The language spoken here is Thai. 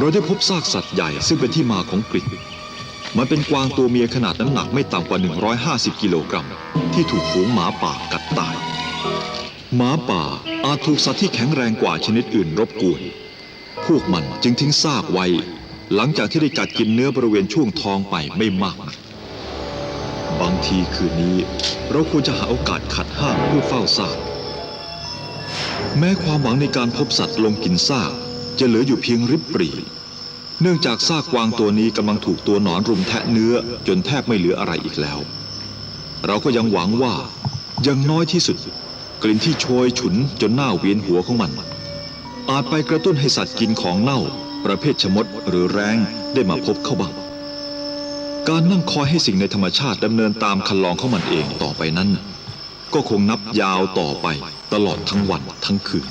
เราได้พบซากสัตว์ใหญ่ซึ่งเป็นที่มาของกลิ่นมันเป็นกวางตัวเมียขนาดน้ำหนักไม่ต่ำกว่า 150 กิโลกรัม ที่ถูกฝูงหมาป่ากัดตาย หมาป่าอาจถูกสัตว์ที่แข็งแรงกว่าชนิดอื่นรบกวน พวกมันจึงทิ้งซากไว้ หลังจากที่ได้กัดกินเนื้อบริเวณช่วงท้องไปไม่มากนักบางทีคืนนี้ เราควรจะหาโอกาสขัดห้ามเพื่อเฝ้าซาก แม้ความหวังในการพบสัตว์ลงกินซาก จะเหลืออยู่เพียงริบปรีเนื่องจากซากกวางตัวนี้กำลังถูกตัวหนอนรุมแทะเนื้อจนแทบไม่เหลืออะไรอีกแล้ว เราก็ยังหวังว่ายังน้อยที่สุด กลิ่นที่โชยฉุนจนหน้าเวียนหัวของมัน อาจไปกระตุ้นให้สัตว์กินของเน่า ประเภทชมดหรือแร้งได้มาพบเข้าบ้างการนั่งคอยให้สิ่งในธรรมชาติดำเนินตามคันลองของมันเองต่อไปนั้น ก็คงนับยาวต่อไปตลอดทั้งวันทั้งคืน